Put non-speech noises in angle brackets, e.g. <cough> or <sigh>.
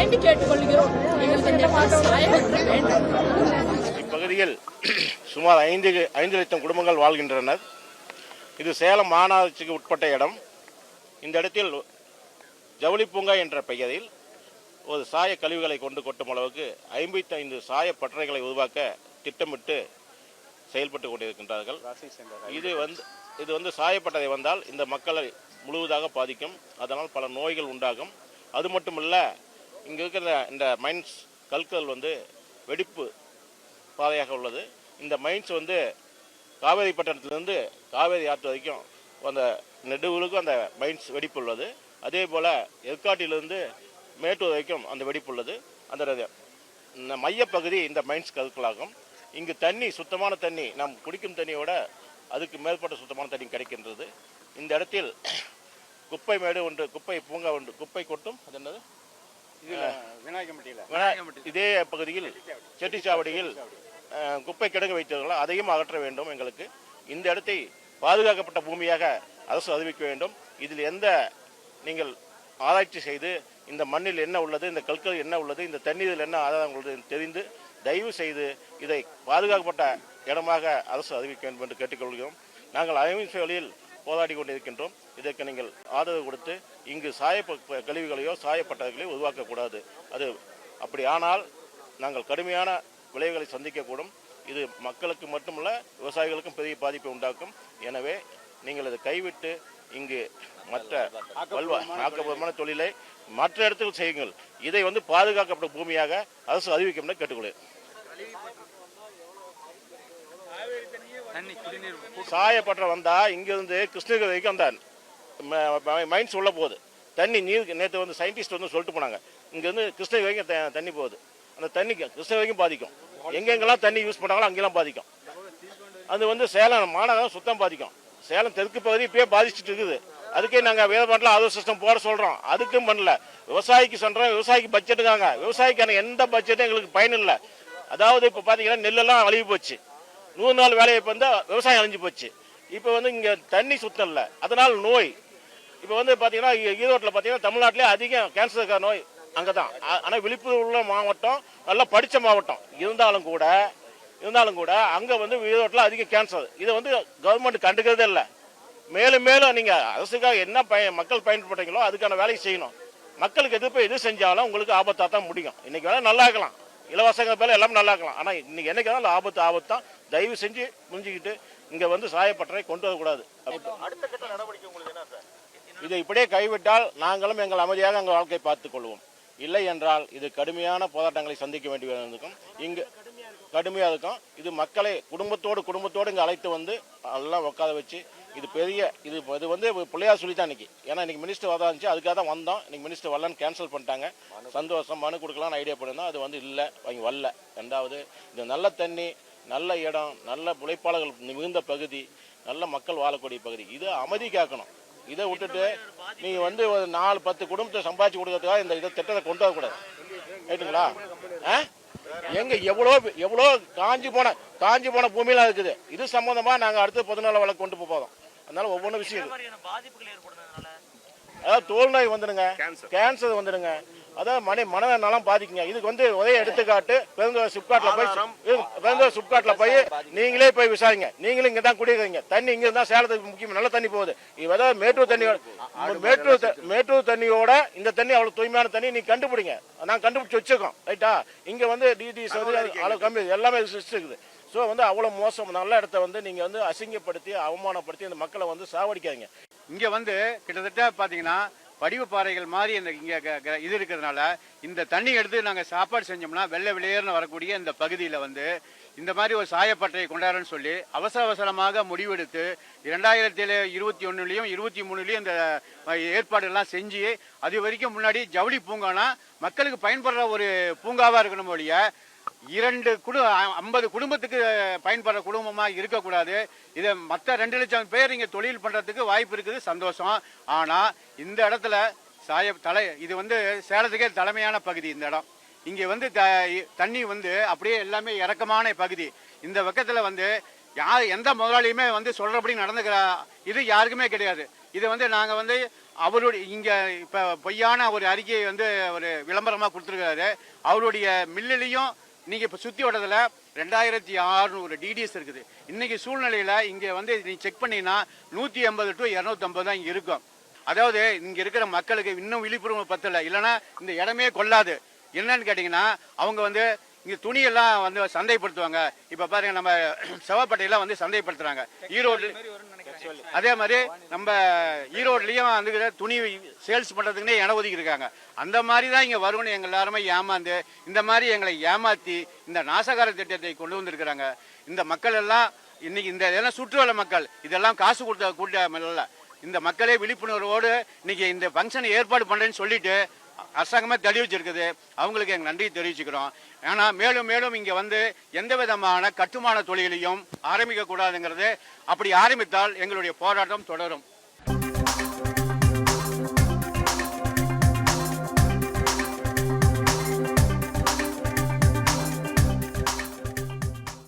வேண்டி கேட்டுக்கொள்கிறோம். எங்களுக்கு இந்த வேண்டும். இப்பகுதியில் <clears throat> சுமார் ஐந்து ஐந்து லட்சம் குடும்பங்கள் வாழ்கின்றனர். இது சேலம் மாநகராட்சிக்கு உட்பட்ட இடம். இந்த இடத்தில் ஜவுளி பூங்கா என்ற பெயரில் ஒரு சாய கழிவுகளை கொண்டு கொட்டும் அளவுக்கு ஐம்பத்தி ஐந்து சாய பட்டறைகளை உருவாக்க திட்டமிட்டு செயல்பட்டு கொண்டிருக்கின்றார்கள். இது வந்து இது வந்து சாயப்பட்டறை வந்தால் இந்த மக்களை முழுவதாக பாதிக்கும். அதனால் பல நோய்கள் உண்டாகும். அது மட்டுமல்ல இங்கே இருக்கிற இந்த மைன்ஸ் கற்கள் வந்து வெடிப்பு பாதையாக உள்ளது. இந்த மைன்ஸ் வந்து காவேரி பட்டணத்திலிருந்து காவேரி ஆற்று வரைக்கும் அந்த நெடுவுகளுக்கும் அந்த மைன்ஸ் வெடிப்பு உள்ளது. அதே போல் எற்காட்டிலிருந்து மேட்டூர் வரைக்கும் அந்த வெடிப்பு உள்ளது. அந்த இந்த மையப்பகுதி இந்த மைன்ஸ் கற்களாகும். இங்கு தண்ணி சுத்தமான தண்ணி நாம் குடிக்கும் தண்ணியோட அதுக்கு மேற்பட்ட சுத்தமான தண்ணி கிடைக்கின்றது. இந்த இடத்தில் குப்பை மேடு ஒன்று குப்பை பூங்கா ஒன்று குப்பை கொட்டும். அது என்னது? இதே பகுதியில் செட்டிச்சாவடியில் குப்பை கிடங்கு வைத்தார்கள் அதையும் அகற்ற வேண்டும் எங்களுக்கு. இந்த இடத்தை பாதுகாக்கப்பட்ட பூமியாக அரசு அறிவிக்க வேண்டும். இதில் எந்த நீங்கள் ஆராய்ச்சி செய்து இந்த மண்ணில் என்ன உள்ளது இந்த கற்கள் என்ன உள்ளது இந்த தண்ணீரில் என்ன ஆதாரம் உள்ளது தெரிந்து தயவு செய்து இதை பாதுகாக்கப்பட்ட இடமாக அரசு அறிவிக்க வேண்டும் என்று கேட்டுக்கொள்கிறோம். நாங்கள் அகிம்சை வழியில் போராடி கொண்டிருக்கின்றோம். இதற்கு நீங்கள் ஆதரவு கொடுத்து இங்கு சாய கழிவுகளையோ சாயப்பட்டவைகளையோ உருவாக்கக்கூடாது. அது அப்படி ஆனால் நாங்கள் கடுமையான விளைவுகளை சந்திக்கக்கூடும். இது மக்களுக்கு மட்டுமல்ல விவசாயிகளுக்கும் பெரிய பாதிப்பை உண்டாக்கும். எனவே நீங்கள் இதை கைவிட்டு இங்கு மற்ற வல்வா ஆக்கப்பூர்வமான தொழிலை மற்ற இடத்தில் செய்யுங்கள். இதை வந்து பாதுகாக்கப்பட்ட பூமியாக அரசு அறிவிக்கும் கேட்டுக்கொள்ளு சாயப்பட்டம் வந்தா இங்கிருந்து கிருஷ்ணகிரி வரைக்கும் மைன்ஸ் உள்ளே போகுது. தண்ணி நீர் நேற்று வந்து சயின்டிஸ்ட் வந்து சொல்லிட்டு போனாங்க. இங்கேருந்து கிருஷ்ணகிரி வரைக்கும் தண்ணி போகுது. அந்த தண்ணி கிருஷ்ணகிரி வரைக்கும் பாதிக்கும். எங்கெங்கெல்லாம் தண்ணி யூஸ் பண்ணாங்களோ அங்கெல்லாம் பாதிக்கும். அது வந்து சேலம் மாநகரம் சுத்தம் பாதிக்கும். சேலம் தெற்கு பகுதி இப்பயே பாதிச்சுட்டு இருக்குது. அதுக்கே நாங்கள் வேதபாட்டில் ஆதரவு சிஸ்டம் போட சொல்கிறோம் அதுக்கும் பண்ணல. விவசாயிக்கு சொல்கிறோம் விவசாயிக்கு பட்ஜெட்டுக்காங்க விவசாயிக்கான எந்த பட்ஜெட்டும் எங்களுக்கு பயன் இல்லை. அதாவது இப்போ பார்த்தீங்கன்னா நெல்லெல்லாம் அழிவு போச்சு. நூறு நாள் வேலையை இப்போ வந்து விவசாயம் அழிஞ்சு போச்சு. இப்போ வந்து இங்கே தண்ணி சுத்தம் இல்லை. அதனால் நோய். இப்போ வந்து பார்த்தீங்கன்னா ஈரோட்டில் பார்த்தீங்கன்னா தமிழ்நாட்டிலே அதிகம் கேன்சர் நோய் அங்கே தான் ஆனால் விழுப்புரம் உள்ள மாவட்டம் நல்லா படித்த மாவட்டம். இருந்தாலும் கூட இருந்தாலும் கூட அங்கே வந்து ஈரோட்டில் அதிகம் கேன்சர் இதை வந்து கவர்மெண்ட் கண்டுக்கிறதே இல்லை. மேலும் மேலும் நீங்கள் அரசுக்காக என்ன பய மக்கள் பயன்படுறீங்களோ அதுக்கான வேலையை செய்யணும். மக்களுக்கு எதிர்ப்பு எது செஞ்சாலும் உங்களுக்கு ஆபத்தாக தான் முடியும். இன்றைக்கி வேணால் நல்லா இருக்கலாம். இலவசங்க பேர் எல்லாமே நல்லா இருக்கலாம். ஆனால் இன்றைக்கி என்னைக்கு வேணாலும் ஆபத்து ஆபத்து தான் தயவு செஞ்சு புரிஞ்சுக்கிட்டு இங்கே வந்து சாயப்பட்டறை கொண்டு வரக்கூடாது. இதை இப்படியே கைவிட்டால் நாங்களும் எங்கள் அமைதியாக எங்கள் வாழ்க்கையை பார்த்துக் கொள்வோம். இல்லை என்றால் இது கடுமையான போராட்டங்களை சந்திக்க வேண்டி இருக்கும் இங்கு கடுமையாக இருக்கும். இது மக்களை குடும்பத்தோடு குடும்பத்தோடு இங்கே அழைத்து வந்து எல்லாம் உட்கார வச்சு இது பெரிய இது இது வந்து பிள்ளையார் சொல்லி தான் ஏன்னா இன்னைக்கு மினிஸ்டர் வரதா இருந்துச்சு. அதுக்காக தான் வந்தோம். இன்னைக்கு மினிஸ்டர் வரலன்னு கேன்சல் பண்ணிட்டாங்க. சந்தோஷம் மனு கொடுக்கலாம்னு ஐடியா பண்ணியிருந்தோம் அது வந்து இல்லை. அவங்க வரல. ரெண்டாவது இது நல்ல தண்ணி நல்ல இடம் நல்ல உழைப்பாளர்கள் மிகுந்த பகுதி நல்ல மக்கள் வாழக்கூடிய பகுதி. இது அமைதி காக்கணும் இதை விட்டுட்டு நீங்க வந்து ஒரு நாலு பத்து குடும்பத்தை சம்பாதிச்சு கொடுக்கறதுக்காக இந்த இதை திட்டத்தை கொண்டு வரக்கூடாது ரைட்டுங்களா ஆ? எங்க எவ்வளோ எவ்வளோ காஞ்சி போன காஞ்சி போன பூமியெல்லாம் இருக்குது. இது சம்பந்தமா நாங்க அடுத்து பொதுநல வழக்கு கொண்டு போக போறோம். அதனால ஒவ்வொன்றும் விஷயம் அதாவது தோல் நோய் வந்துடுங்க. கேன்சர் வந்துடுங்க. அதாவது மனை மனநலம் பாதிக்குங்க. இதுக்கு வந்து ஒரே எடுத்துக்காட்டு பெருந்தோர் சிப்காட்ல போய் பெருந்தோர் சிப்காட்ல போய் நீங்களே போய் விசாரிங்க. நீங்களும் இங்க தான் குடிக்கிறீங்க தண்ணி இங்க இருந்தா சேலத்துக்கு முக்கியம் நல்ல தண்ணி போகுது. இது அதாவது மேட்டூர் தண்ணியோட மேட்டூர் மேட்டூர் தண்ணியோட இந்த தண்ணி அவ்வளவு தூய்மையான தண்ணி நீ கண்டுபிடிங்க. நான் கண்டுபிடிச்சு வச்சிருக்கோம். ரைட்டா? இங்க வந்து டிடிஸ் வந்து அளவு கம்மி எல்லாமே இருக்குது ஸோ வந்து அவ்வளவு மோசம். நல்ல இடத்த வந்து நீங்க வந்து அசிங்கப்படுத்தி அவமானப்படுத்தி இந்த மக்களை வந்து சாவடிக்காதீங்க. இங்க வந்து கிட்டத்தட்ட பாத்தீங்கன்னா படிவு பாறைகள் மாதிரி இந்த இங்கே இது இருக்கிறதுனால இந்த தண்ணி எடுத்து நாங்கள் சாப்பாடு செஞ்சோம்னா வெள்ளை விளையர்னு வரக்கூடிய இந்த பகுதியில் வந்து இந்த மாதிரி ஒரு சாயப்பட்டறை கொண்டாடுறேன்னு சொல்லி அவசர அவசரமாக முடிவெடுத்து இரண்டாயிரத்தி இருபத்தி ஒன்றுலையும் இருபத்தி மூணுலேயும் இந்த ஏற்பாடுகள்லாம் செஞ்சு அது வரைக்கும் முன்னாடி ஜவுளி பூங்கானா மக்களுக்கு பயன்படுற ஒரு பூங்காவாக இருக்கணும் ஒழிய இரண்டு குடு ஐம்பது குடும்பத்துக்கு பயன்படுற குடும்பமாக இருக்கக்கூடாது. இதை மற்ற ரெண்டு லட்சம் பேர் இங்கே தொழில் பண்ணுறதுக்கு வாய்ப்பு இருக்குது சந்தோஷம். ஆனால் இந்த இடத்துல சாய தலை இது வந்து சேலத்துக்கே தலைமையான பகுதி இந்த இடம். இங்கே வந்து த- தண்ணி வந்து அப்படியே எல்லாமே இறக்கமான பகுதி. இந்த பக்கத்தில் வந்து யார் எந்த முதலாளியுமே வந்து சொல்கிறபடி நடந்துக்கிற இது யாருக்குமே கிடையாது. இதை வந்து நாங்கள் வந்து அவருடைய இங்கே இப்போ பொய்யான ஒரு அறிக்கையை வந்து ஒரு விளம்பரமாக கொடுத்துருக்கிறாரு. அவருடைய மில்லிலையும் இன்றைக்கி இப்போ சுற்றி வட்டத்தில் ரெண்டாயிரத்தி ஆறுநூறு டிடிஎஸ் இருக்குது. இன்னைக்கு சூழ்நிலையில் இங்கே வந்து நீ செக் பண்ணீங்கன்னா நூற்றி ஐம்பது டு இரநூத்தம்பது தான் இங்கே இருக்கும். அதாவது இங்கே இருக்கிற மக்களுக்கு இன்னும் விழிப்புணர்வு பத்தல. இல்லைன்னா இந்த இடமே கொள்ளாது. என்னன்னு கேட்டிங்கன்னா அவங்க வந்து இங்கே துணியெல்லாம் வந்து சந்தைப்படுத்துவாங்க. இப்போ பாருங்கள் நம்ம <clears throat> செவப்பட்டையெல்லாம் வந்து சந்தைப்படுத்துகிறாங்க ஈரோடு அதே மாதிரி நம்ம ஈரோட்லேயும் வந்து துணி சேல்ஸ் பண்றதுக்குன்னே இடம் ஒதுக்கி இருக்காங்க அந்த மாதிரி தான் இங்க வரும்னு எங்க எல்லாருமே ஏமாந்து இந்த மாதிரி எங்களை ஏமாத்தி இந்த நாசகார திட்டத்தை கொண்டு வந்திருக்கிறாங்க. இந்த மக்கள் எல்லாம் இன்னைக்கு இந்த இதெல்லாம் சுற்றுவல மக்கள் இதெல்லாம் காசு கொடுத்த கூட்டம் இல்ல. இந்த மக்களே விழிப்புணர்வோடு இன்னைக்கு இந்த ஃபங்க்ஷனை ஏற்பாடு பண்ணுறேன்னு சொல்லிட்டு அரசாங்கமே தெரிவிச்சிருக்குது அவங்களுக்கு எங்க நன்றி தெரிவிச்சுக்கிறோம். ஏன்னா மேலும் மேலும் இங்க வந்து எந்த விதமான கட்டுமான தொழிலையும் ஆரம்பிக்க கூடாதுங்கிறது அப்படி ஆரம்பித்தால் எங்களுடைய போராட்டம் தொடரும்.